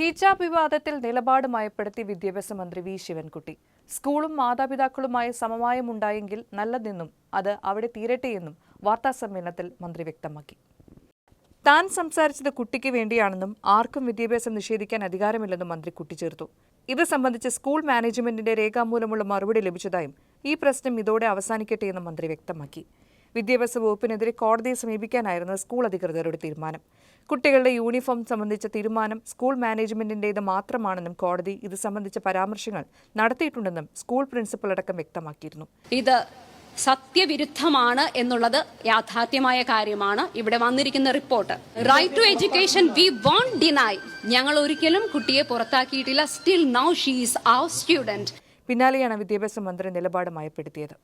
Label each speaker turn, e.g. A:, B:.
A: ഹിജാബ് വിവാദത്തിൽ നിലപാട് മയപ്പെടുത്തി വിദ്യാഭ്യാസ മന്ത്രി വി ശിവൻകുട്ടി. സ്കൂളും മാതാപിതാക്കളുമായി സമവായമുണ്ടായെങ്കിൽ നല്ലതെന്നും അത് അവിടെ തീരട്ടെയെന്നും വാർത്താസമ്മേളനത്തിൽ മന്ത്രി വ്യക്തമാക്കി. താൻ സംസാരിച്ചത് കുട്ടിക്ക് വേണ്ടിയാണെന്നും ആർക്കും വിദ്യാഭ്യാസം നിഷേധിക്കാൻ അധികാരമില്ലെന്നും മന്ത്രി കൂട്ടിച്ചേർത്തു. ഇത് സംബന്ധിച്ച് സ്കൂൾ മാനേജ്മെന്റിന്റെ രേഖാമൂലമുള്ള മറുപടി ലഭിച്ചതായും ഈ പ്രശ്നം ഇതോടെ അവസാനിക്കട്ടെയെന്നും മന്ത്രി വ്യക്തമാക്കി. വിദ്യാഭ്യാസ വകുപ്പിനെതിരെ കോടതിയെ സമീപിക്കാനായിരുന്നു സ്കൂൾ അധികൃതരുടെ തീരുമാനം. കുട്ടികളുടെ യൂണിഫോം സംബന്ധിച്ച തീരുമാനം സ്കൂൾ മാനേജ്മെന്റിന്റേത് മാത്രമാണെന്നും കോടതി ഇത് സംബന്ധിച്ച പരാമർശങ്ങൾ നടത്തിയിട്ടുണ്ടെന്നും സ്കൂൾ പ്രിൻസിപ്പൽ അടക്കം വ്യക്തമാക്കിയിരുന്നു.
B: ഇത് സത്യവിരുദ്ധമാണ് എന്നുള്ളത് യാഥാർത്ഥ്യമായ കാര്യമാണ്. ഇവിടെ വന്നിരിക്കുന്ന report. Right to education we won't deny ഞങ്ങൾ ഒരിക്കലും കുട്ടിയെ പുറത്താക്കിയിട്ടില്ല. Still now she's our student
A: പിന്നാലെയാണ് വിദ്യാഭ്യാസ മന്ത്രി നിലപാട് മയപ്പെടുത്തിയത്.